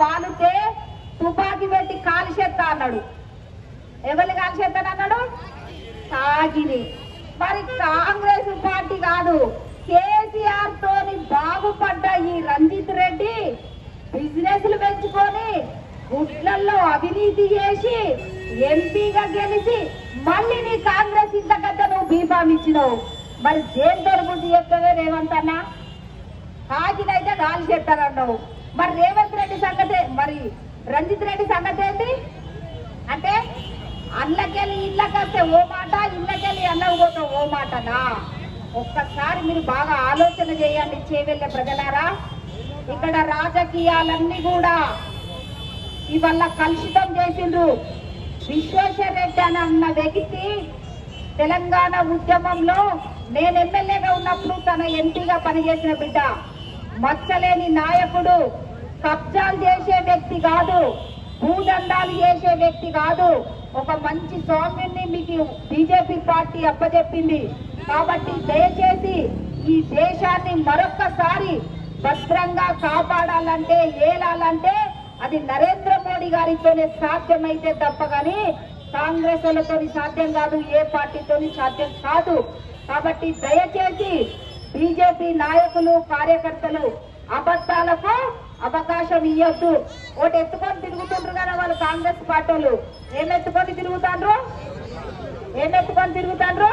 వాలితే తుపాకీ పెట్టి కాల్చేస్తా అన్నాడు. ఎవరిని కాల్చేస్తానన్నాడు తాగిని మరి కాంగ్రెస్ పార్టీ కాదు కేసీఆర్ తోని బాగుపడ్డ ఈ రంజిత్ రెడ్డి బిజినెస్లు పెంచుకొని గుడ్లల్లో అవినీతి చేసి ఎంపీగా గెలిచి మళ్ళీ నీ కాంగ్రెస్ ఇంతకంటే నువ్వు బీఫామ్ ఇచ్చినావు. మరి దేని తరపుంది చెప్తావే రేవంత్ అన్న? కాకినైతే గాలి చెప్తారన్నావు మరి రేవంత్ రెడ్డి సంగతే మరి రంజిత్ రెడ్డి సంగతి ఏంటి? అంటే అల్లకెళ్ళి ఇళ్ళకి వస్తే ఓ మాట ఇళ్ళకెళ్ళి అన్నకు పోతే ఓ మాటనా? ఒక్కసారి మీరు బాగా ఆలోచన చేయండి చేవెళ్ళే ప్రజలారా. ఇక్కడ రాజకీయాలన్నీ కూడా ఇవల్ల కలుషితం చేసిండ్రు. విశ్వేశ్వర రెడ్డి అని అన్న వ్యక్తి తెలంగాణ ఉద్యమంలో నేను ఎమ్మెల్యేగా ఉన్నప్పుడు తన ఎంపీగా పనిచేసిన బిడ్డ. మచ్చలేని నాయకుడు. కబ్జాలు చేసే వ్యక్తి కాదు. భూదండాలు చేసే వ్యక్తి కాదు. ఒక మంచి స్వామిని మీకు బీజేపీ పార్టీ అప్పచెప్పింది కాబట్టి దయచేసి ఈ దేశాన్ని మరొక్కసారి భద్రంగా కాపాడాలంటే ఏలాలంటే అది నరేంద్ర మోడీ గారితోనే సాధ్యమైతే తప్ప కానీ కాంగ్రెస్ వాళ్ళతో సాధ్యం కాదు ఏ పార్టీతోని సాధ్యం కాదు. కాబట్టి దయచేసి బీజేపీ నాయకులు కార్యకర్తలు అబద్ధాలకు అవకాశం ఇవ్వద్దు ఒకటి ఎత్తుకొని తిరుగుతుండ్రు కదా వాళ్ళు కాంగ్రెస్ పార్టీలు. ఏం ఎత్తుకొని తిరుగుతాండ్రు? ఏం ఎత్తుకొని తిరుగుతాండ్రు?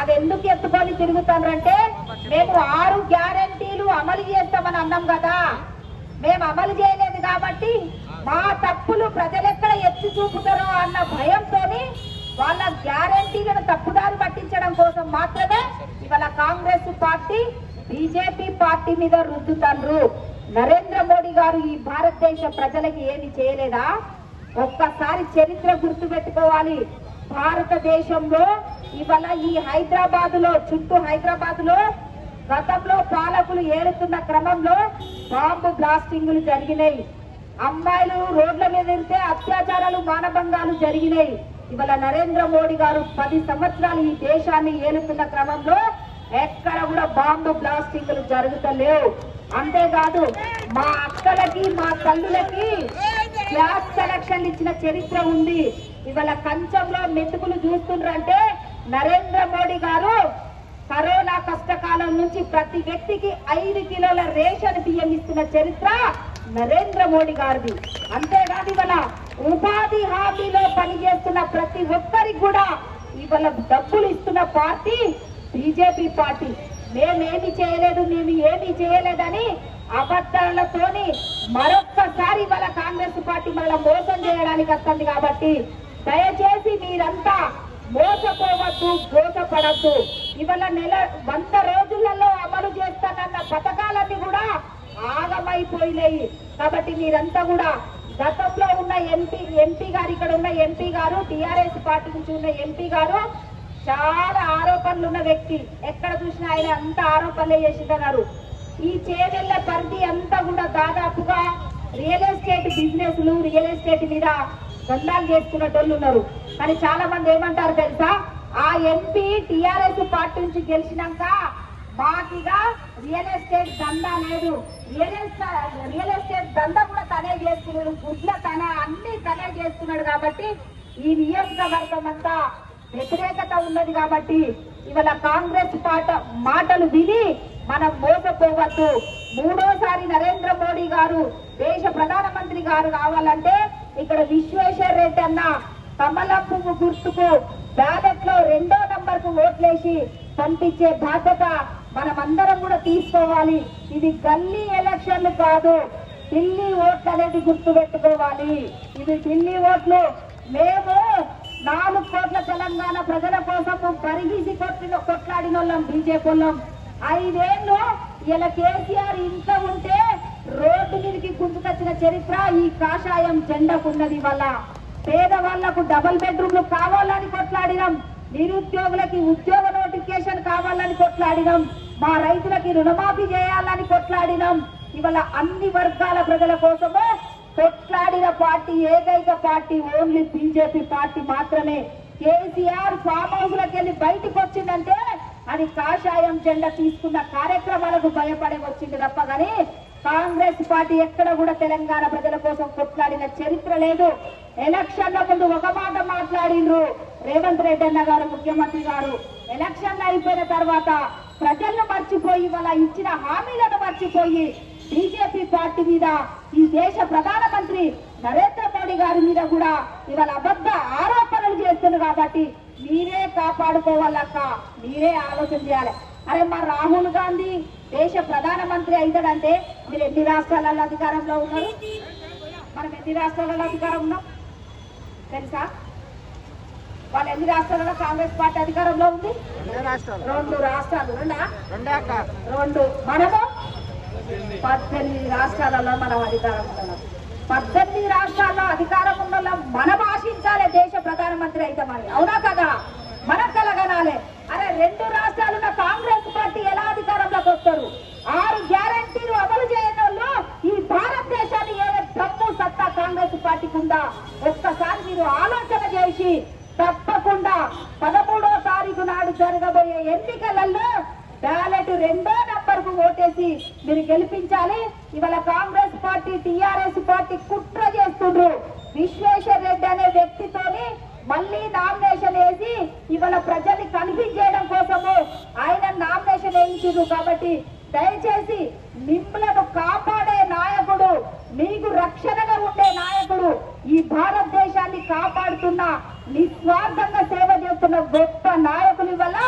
అది ఎందుకు ఎత్తుకొని తిరుగుతాండ్రు అంటే మేము ఆరు గ్యారంటీలు అమలు చేస్తామని అన్నాం కదా. మేము అమలు చేయలేదు కాబట్టి మా తప్పులు ప్రజలెక్కడ ఎత్తి చూపుతారో అన్న భయంతోని వాళ్ళ గ్యారంటీలను తప్పుదారి పట్టించడం కోసం మాత్రమే ఇవాళ కాంగ్రెస్ పార్టీ బీజేపీ పార్టీ మీద రుద్దుతాండ్రు. నరేంద్ర మోడీ గారు ఈ భారతదేశ ప్రజలకి ఏమి చేయలేదా? ఒక్కసారి చరిత్ర గుర్తు పెట్టుకోవాలి. భారతదేశంలో ఇవాళ ఈ హైదరాబాద్లో చుట్టూ హైదరాబాద్లో గతంలో పాలకులు ఏలుతున్న క్రమంలో బాంబు బ్లాస్టింగ్లు జరిగినాయి. అమ్మాయిలు రోడ్ల మీద వెళ్తే అత్యాచారాలు మానభంగాలు జరిగినాయి. ఇవాళ నరేంద్ర మోడీ గారు పది సంవత్సరాలు ఈ దేశాన్ని ఏలుతున్న క్రమంలో ఎక్కడ కూడా బాంబు బ్లాస్టింగ్లు జరుగుతలేవు. అంతేకాదు మా అక్కలకి మా తల్లులకి క్లాస్ కనెక్షన్లు ఇచ్చిన చరిత్ర ఉంది. ఇవాళ కంచంలో మెతుకులు చూస్తుండ్రంటే నరేంద్ర మోడీ గారు కరోనా కష్టకాలం నుంచి ప్రతి వ్యక్తికి ఐదు కిలోల రేషన్ బియ్యం ఇస్తున్న చరిత్ర నరేంద్ర మోడీ గారిది. అంతేకాదు ఇవాళ ఉపాధి హామీలో పనిచేస్తున్న ప్రతి ఒక్కరికి కూడా ఇవాళ డబ్బులు ఇస్తున్న పార్టీ బీజేపీ పార్టీ. మేమేమి చేయలేదు మేము ఏమి చేయలేదని అబద్ధాలతోని మరొక్కసారి వాళ్ళ కాంగ్రెస్ పార్టీ మళ్ళీ మోసం చేయడానికి వస్తుంది కాబట్టి దయచేసి మీరంతా మోసపోవద్దు మోసపడద్దు. ఇవాళ నెల వంద రోజులలో అమలు చేస్తానన్న పథకాలన్నీ కూడా ఆగమైపోయినాయి. కాబట్టి మీరంతా కూడా గతంలో ఉన్న ఎంపీ ఎంపీ గారు ఇక్కడ ఉన్న ఎంపీ గారు టిఆర్ఎస్ పార్టీ నుంచి ఉన్న ఎంపీ గారు చాలా ఆరోపణలు ఉన్న వ్యక్తి. ఎక్కడ చూసినా ఆయన అంత ఆరోపణలే చేసిందన్నారు. ఈ చేవెళ్ళ పరిధి అంతా కూడా దాదాపుగా రియల్ ఎస్టేట్ బిజినెస్లు రియల్ ఎస్టేట్ మీద దందాలు చేసుకునేటోళ్ళు ఉన్నారు. కానీ చాలా మంది ఏమంటారు తెలుసా? ఆ ఎంపీ టిఆర్ఎస్ పార్టీ నుంచి గెలిచినాక బాకీగా రియల్ ఎస్టేట్ దందా లేదు. రియల్ ఎస్టేట్ రియల్ ఎస్టేట్ దందా కూడా తనే చేస్తున్నాడు గుడ్ల తన అన్ని తనే చేస్తున్నాడు కాబట్టి ఈ నియోజకవర్గం అంతా వ్యతిరేకత ఉన్నది కాబట్టి ఇవాళ కాంగ్రెస్ పాట మాటలు విని మనం మోసపోవద్దు. మూడోసారి నరేంద్ర మోడీ గారు దేశ ప్రధానమంత్రి గారు కావాలంటే ఇక్కడ విశ్వేశ్వర్ రెడ్డి అన్న కమల పువ్వు గుర్తుకు బ్యాలెట్లో రెండో నంబర్కు ఓట్లేసి పంపించే బాధ్యత మనమందరం కూడా తీసుకోవాలి. ఇది గల్లీ ఎలక్షన్లు కాదు ఢిల్లీ ఓట్లు అనేది గుర్తు పెట్టుకోవాలి ఇది ఢిల్లీ ఓట్లు మేము నాలుగు కోట్ల తెలంగాణ ప్రజల కోసం పరిగీసి కొట్టిన కొట్లాడిన వాళ్ళం బీజేపీ వాళ్ళం. ఐదేళ్ళు ఇలా కేసీఆర్ ఇంట్లో ఉంటే రోడ్డు మీదకి గుంజుకొచ్చిన చరిత్ర ఈ కాషాయం జెండకున్నది వల్ల. పేదవాళ్ళకు డబుల్ బెడ్రూమ్లు కావాలని కొట్లాడినాం. నిరుద్యోగులకి ఉద్యోగ నోటిఫికేషన్ కావాలని కొట్లాడినాం. మా రైతులకి రుణమాఫీ చేయాలని కొట్లాడినాం. ఇవాళ అన్ని వర్గాల ప్రజల కోసము కొట్లాడిన పార్టీ ఏకైక పార్టీ ఓన్లీ బీజేపీ పార్టీ మాత్రమే. కేసీఆర్ ఫామ్ హౌస్లోకి వెళ్ళి బయటకు వచ్చిందంటే అది కాషాయం జెండా తీసుకున్న కార్యక్రమాలకు భయపడే వచ్చింది తప్ప కానీ కాంగ్రెస్ పార్టీ ఎక్కడ కూడా తెలంగాణ ప్రజల కోసం కొట్లాడిన చరిత్ర లేదు. ఎలక్షన్ల ముందు ఒక మాట మాట్లాడిండ్రు రేవంత్ రెడ్డి అన్న గారు ముఖ్యమంత్రి గారు. ఎలక్షన్లు అయిపోయిన తర్వాత ప్రజలను మర్చిపోయి వాళ్ళ ఇచ్చిన హామీలను మర్చిపోయి బీజేపీ పార్టీ మీద ఈ దేశ ప్రధానమంత్రి నరేంద్ర మోడీ గారి మీద కూడా ఇవాళ అబద్ధ ఆరోపణలు చేస్తున్నారు కాబట్టి మీరే కాపాడుకోవాలక్క మీరే ఆలోచన చేయాలి. అరే మా రాహుల్ గాంధీ దేశ ప్రధానమంత్రి అవుతాడంటే మీరు ఎన్ని రాష్ట్రాలలో అధికారంలో ఉన్నారు? మనం ఎన్ని రాష్ట్రాలలో అధికారం ఉన్నాం? తెలుసా? వాళ్ళు ఎన్ని రాష్ట్రాలలో కాంగ్రెస్ పార్టీ అధికారంలో ఉంది? రెండు రాష్ట్రాలు. రెండు రెండు. మనము పద్దెనిమిది రాష్ట్రాలలో మనం అధికారం ఉన్నాం పద్దెనిమిది రాష్ట్రాల్లో అధికారం ఉన్న మనం ఆశించాలి దేశ ప్రధానమంత్రి అయితే మరి అవునా కదా? మనం కలగనాలి అరే రెండు రాష్ట్రాలున్న కాంగ్రెస్ పార్టీ ఎలా అధికారంలోకి వస్తారు? ఆరు గ్యారంటీలు అమలు చేయని వాళ్ళు ఈ భారతదేశాన్ని ఏ తప్పు సత్తా కాంగ్రెస్ పార్టీకి ఉందా ఒక్కసారి మీరు ఆలోచన చేసి తప్పకుండా పదమూడో తారీఖు నాడు జరగబోయే ఎన్నికలలో బ్యాలెట్ రెండో చేసి మీరు గెలిపించాలి. ఇవాళ కాంగ్రెస్ పార్టీ టిఆర్ఎస్ పార్టీ కుట్ర చేస్తుండ్రు. విశ్వేశ్వర్ రెడ్డి అనే వ్యక్తితోని మళ్ళీ నామినేషన్ వేసి ఇవాళ ప్రజల్ని కన్ఫ్యూజ్ చేయడం కోసము ఆయన నామినేషన్ వేయించారు కాబట్టి దయచేసి మిమ్మలను కాపాడే నాయకుడు మీకు రక్షణగా ఉండే నాయకుడు ఈ భారతదేశాన్ని కాపాడుతున్న నిస్వార్థంగా సేవ చేస్తున్న గొప్ప నాయకులు వల్ల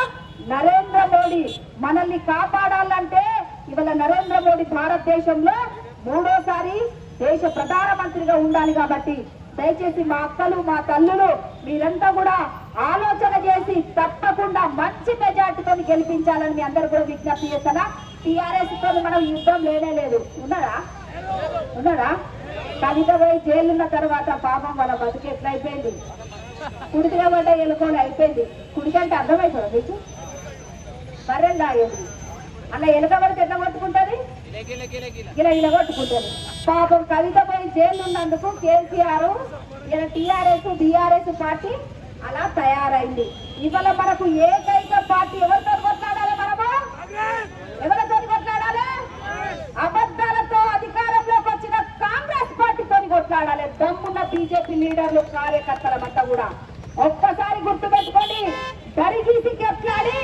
నరేంద్ర మోడీ. మనల్ని కాపాడాలంటే ఇవాళ నరేంద్ర మోడీ భారతదేశంలో మూడోసారి దేశ ప్రధానమంత్రిగా ఉండాలి కాబట్టి దయచేసి మా అక్కలు మా తల్లులు మీరంతా కూడా ఆలోచన చేసి తప్పకుండా మంచి మెజార్టీతో గెలిపించాలని మీ అందరు కూడా విజ్ఞప్తి చేస్తారా టిఆర్ఎస్తో మనం యుద్ధం లేనే లేదు. ఉన్నారా? ఉన్నారా? కవిత పోయి జైలున్న తర్వాత పాపం వాళ్ళ బతుకు ఎట్లయిపోయింది? కుడితిగా పడ్డ ఎలుకోని అయిపోయింది. కుడికంటే అర్థమైపోయింది మీకు? బర్రెలు తాగేది అలా ఎలుక పడితే ఎట్లా కొట్టుకుంటుంది? ఇలా ఇలా కొట్టుకుంటుంది. పాపం కవిత పోయి జైలు ఉన్నందుకు కేసీఆర్ ఇలా టీఆర్ఎస్ బీఆర్ఎస్ పార్టీ అలా తయారైంది. ఇవాళ మనకు ఏకైక పార్టీ ఎవరితో కొట్లాడాలి మనము ఎవరితో కొట్లాడాలి అబద్ధాలతో అధికారంలోకి వచ్చిన కాంగ్రెస్ పార్టీతో కొట్లాడాలి దమ్మున్న బీజేపీ లీడర్లు కార్యకర్తలమంతా కూడా ఒక్కసారి గుర్తు పెట్టుకోండి దరిగీసి కొట్లాడి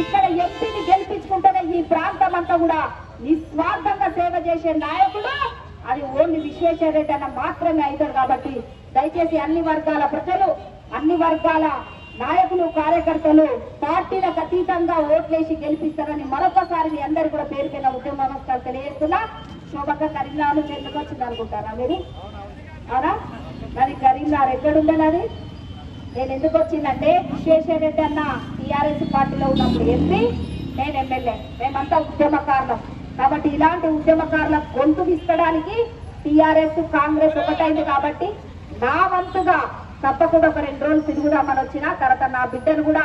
ఇక్కడ ఎంపీని గెలిపించుకుంటున్న ఈ ప్రాంతం అంతా కూడా నిస్వార్థంగా సేవ చేసే నాయకుడు అది ఓన్లీ విశ్వేశ్వర రెడ్డి అన్న మాత్రమే అవుతాడు కాబట్టి దయచేసి అన్ని వర్గాల ప్రజలు అన్ని వర్గాల నాయకులు కార్యకర్తలు పార్టీలకు అతీతంగా ఓట్లేసి గెలిపిస్తారని మరొకసారి మీ అందరు కూడా పేరు పైన ఉద్యమ నమస్కారం తెలియజేస్తున్నా. శోభక కరీంనాను ఎందుకు వచ్చింది అనుకుంటారా మీరు? అవునా? మరి కరీంనగర్ ఎక్కడుందని అది నేను ఎందుకు వచ్చిందంటే విశ్వేశ్వర రెడ్డి అన్న టీఆర్ఎస్ పార్టీలో ఉన్నప్పుడు ఎంపీ. నేను ఎమ్మెల్యే మేమంతా ఉద్యమకారులం. కాబట్టి ఇలాంటి ఉద్యమకారుల గొంతు తీసుకోవడానికి టీఆర్ఎస్ కాంగ్రెస్ ఒకటైంది కాబట్టి నా వంతుగా తప్పకుండా ఒక రెండు రోజులు తిరుగుదామని వచ్చిన తర్వాత నా బిడ్డను కూడా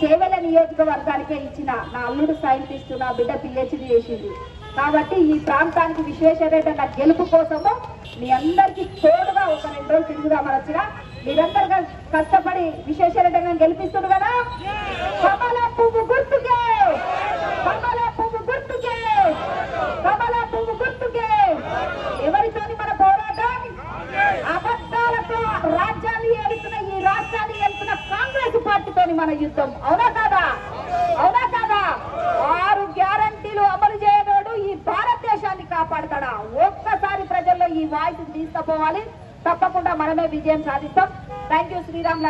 చేవెల నియోజకవర్గానికే ఇచ్చిన నా అల్లుడు సైంటిస్ట్ నా బిడ్డ పిహెచ్డి చేసింది. కాబట్టి ఈ ప్రాంతానికి విశ్వేశ్వరరెడ్డి నా గెలుపు కోసము మీ అందరికీ తోడుగా ఒక రెండు రోజులు తిరుగుదామని వచ్చిన నిరంతరంగా కష్టపడి విశేష రెడ్డి గెలిపిస్తుంది కదా? కమల పువ్వు గుర్తుకే! కమల పువ్వు గుర్తుకే! కమల పువ్వు గుర్తుకే! ఎవరితోని మన పోరాటం అబద్ధాలతో రాజ్యాన్ని ఏడుతున్న ఈ రాష్ట్రాన్ని ఏడుతున్న కాంగ్రెస్ పార్టీతోని మన యుద్ధం. అవునా కాదా? అవునా కాదా? ఆరు గ్యారంటీలు అమలు చేయనోడు ఈ భారతదేశాన్ని కాపాడతాడా? ఒక్కసారి ప్రజల్లో ఈ వాయిస్ తీసుకుపోవాలి. తప్పకుండా మనమే విజయం సాధిస్తాం. Thank you Sriram